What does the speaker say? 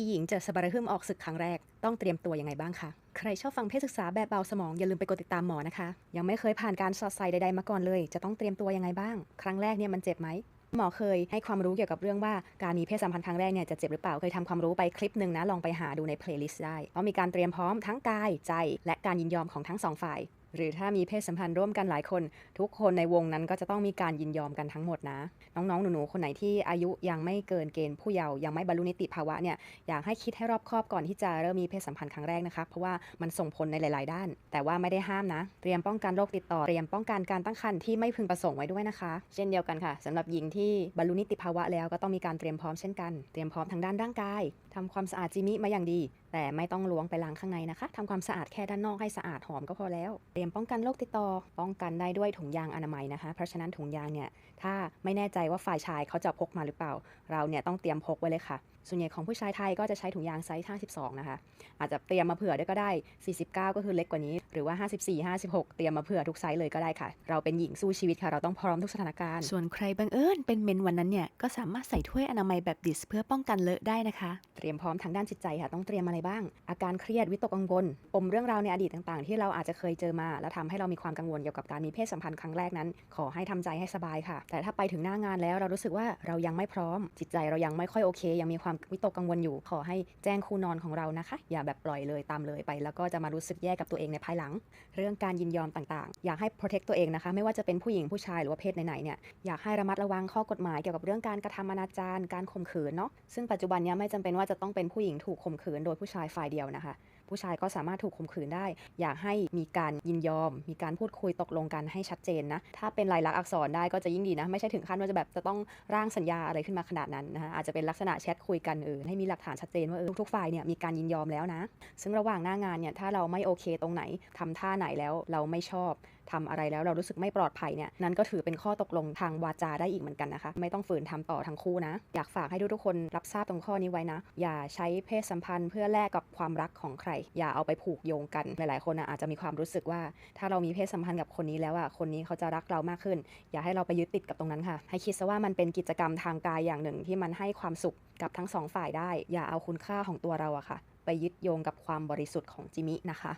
อีหญิงจอสบาระหึมออกศึกครั้งแรก ต้องเตรียมตัวยังไงบ้างคะ ใครชอบฟังเพศศึกษาแบบเบาสมองอย่าลืมไปกดติดตามหมอนะคะ ยังไม่เคยผ่านการสอดใส่ใดๆมาก่อนเลย จะต้องเตรียมตัวยังไงบ้าง ครั้งแรกเนี่ยมันเจ็บไหมหมอเคยให้ความรู้เกี่ยวกับเรื่องว่าการมีเพศสัมพันธ์ครั้งแรกเนี่ยจะเจ็บหรือเปล่าเคยทำความรู้ไปคลิปหนึ่งนะลองไปหาดูในเพลย์ลิสต์ได้ต้องมีการเตรียมพร้อมทั้งกายใจ และการยินยอมของทั้งสองฝ่าย หรือถ้ามีเพศสัมพันธ์ร่วมกันหลายคน ทุกคนในวงนั้นก็จะต้องมีการยินยอมกันทั้งหมดนะ น้องๆ หนูๆ คนไหนที่อายุยังไม่เกินเกณฑ์ผู้เยาว์ยังไม่บรรลุนิติภาวะเนี่ยอยากให้คิดให้รอบคอบก่อนที่จะเริ่มมีเพศสัมพันธ์ครั้งแรกนะคะเพราะว่ามันส่งผลในหลาย ๆ ด้าน แต่ว่าไม่ได้ห้ามนะ เตรียมป้องกันโรคติดต่อเตรียมป้องกันการตั้งครรภ์ที่ไม่พึงประสงค์ไว้ด้วยนะคะ เช่นเดียวกันค่ะสำหรับหญิงที่บรรลุนิติภาวะแล้วก็ต้องมีการเตรียมพร้อมเช่นกันเตรียมพร้อมทางด้านร่างกายทำความสะอาดจิมิมาอย่างดี แต่ไม่ต้องล้วงไปล้างข้างในนะคะทำความสะอาดแค่ด้านนอกให้สะอาดหอมก็พอแล้วเรียมป้องกันโรคติดต่อ ป้องกันได้ด้วยถุงยางอนามัยนะคะ เพราะฉะนั้นถุงยางเนี่ยถ้าไม่แน่ใจว่าฝ่ายชายเขาจะพกมาหรือเปล่า เราเนี่ยต้องเตรียมพกไว้เลยค่ะส่วนใหญ่ของผู้ชายไทยก็จะใช้ถุงยางไซส์ 52 นะคะ อาจจะเตรียมมาเผื่อด้วยก็ได้ 49 ก็คือเล็กกว่านี้ หรือว่า 54 56 เตรียมมาเผื่อทุกไซส์เลยก็ได้ค่ะ เราเป็นหญิงสู้ชีวิตค่ะ เราต้องพร้อมทุกสถานการณ์ ส่วนใครบังเอิญเป็นเมนวันนั้นเนี่ย ก็สามารถใส่ถ้วยอนามัยแบบดิสเพื่อป้องกันเลอะได้นะคะ เตรียมพร้อมทางด้านจิตใจค่ะ ต้องเตรียมอะไรบ้าง อาการเครียดวิตกกังวล ปมเรื่องราวในอดีตต่างๆ ที่เราอาจจะเคยเจอมา แล้วทำให้เรามีความกังวลเกี่ยวกับการมีเพศสัมพันธ์ครั้งแรกนั้น ขอให้ทำใจให้สบายค่ะ แต่ถ้าไปถึงหน้างานแล้วเรารู้สึกว่าเรายังไม่พร้อม จิตใจเรายังไม่ค่อยโอเค ยังมีความวิตกกังวลอยู่ ขอให้แจ้งคู่นอนของเรานะคะ อย่าแบบปล่อยเลยตามเลยไป แล้วก็จะมารู้สึกแย่กับตัวเองในภายหลัง เรื่องการยินยอมต่างๆ อยากให้ protect ตัวเองนะคะ ไม่ว่าจะเป็นผู้หญิงผู้ชายหรือว่าเพศไหนๆเนี่ยอยากให้ระมัดระวังข้อกฎหมายเกี่ยวกับเรื่องการกระทำอนาจารการข่มขืนเนาะซึ่งปัจจุบันนี้ไม่จำเป็นว่าจะต้องเป็นผู้หญิงถูกข่มขืนโดยผู้ชายฝ่ายเดียวนะคะ ผู้ชายก็สามารถถูกข่มขืนได้ อยากให้มีการยินยอม มีการพูดคุยตกลงกันให้ชัดเจนนะ ถ้าเป็นลายลักษณ์อักษรได้ก็จะยิ่งดีนะ ไม่ใช่ถึงขั้นว่าจะแบบจะต้องร่างสัญญาอะไรขึ้นมาขนาดนั้นนะคะอาจจะเป็นลักษณะแชทคุยกันเออให้มีหลักฐานชัดเจนว่าเออทุกฝ่ายเนี่ยมีการยินยอมแล้วนะ ซึ่งระหว่างหน้างานเนี่ยถ้าเราไม่โอเคตรงไหนทำท่าไหนแล้วเราไม่ชอบ ทำอะไรแล้วเรารู้สึกไม่ปลอดภัยเนี่ยนั่นก็ถือเป็นข้อตกลงทางวาจาได้อีกเหมือนกันนะคะ ไม่ต้องฝืนทำต่อทั้งคู่นะ อยากฝากให้ทุกๆคนรับทราบตรงข้อนี้ไว้นะ อย่าใช้เพศสัมพันธ์เพื่อแลกกับความรักของใคร อย่าเอาไปผูกโยงกัน หลายๆคนนะอาจจะมีความรู้สึกว่า ถ้าเรามีเพศสัมพันธ์กับคนนี้แล้วอะคนนี้เขาจะรักเรามากขึ้น อย่าให้เราไปยึดติดกับตรงนั้นค่ะ ให้คิดซะว่ามันเป็นกิจกรรมทางกายอย่างหนึ่งที่มันให้ความสุขกับทั้งสองฝ่ายได้ อย่าเอาคุณค่าของตัวเราอะค่ะ ไปยึดโยงกับความบริสุทธิ์ของจิมินะคะ